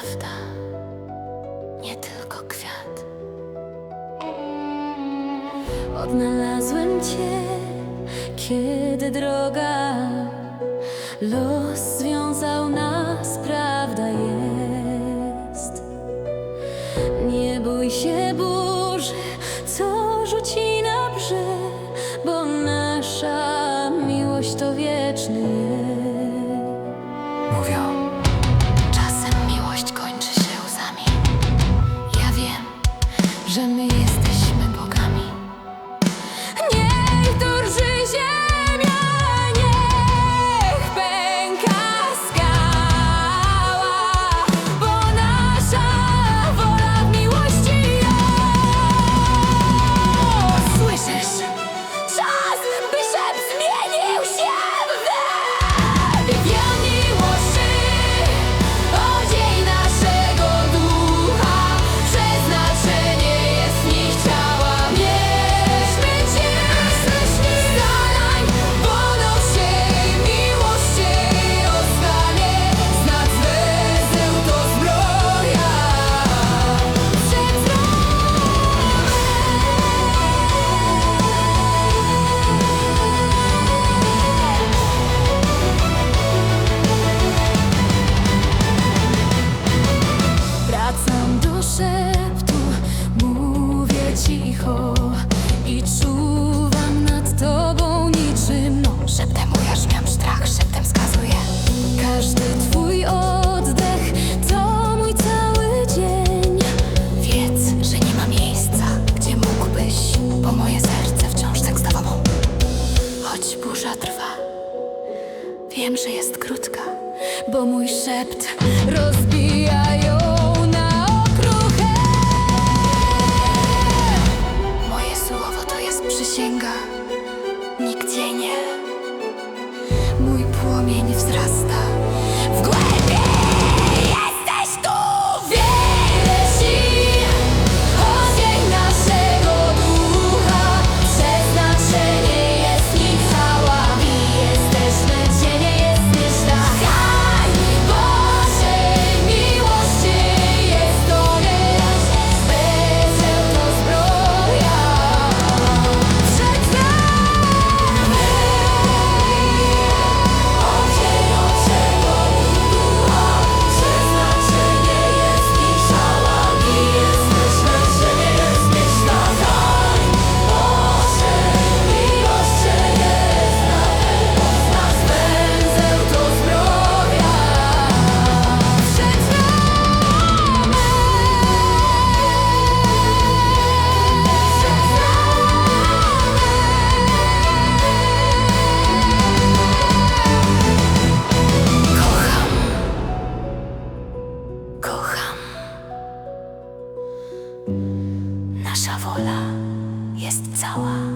prawda, nie tylko kwiat. Odnalazłem cię, kiedy droga los związał nas, prawda jest. Nie bój się burzy, co rzuci jest krótka, bo mój szept rozbija ją. Nasza wola jest cała.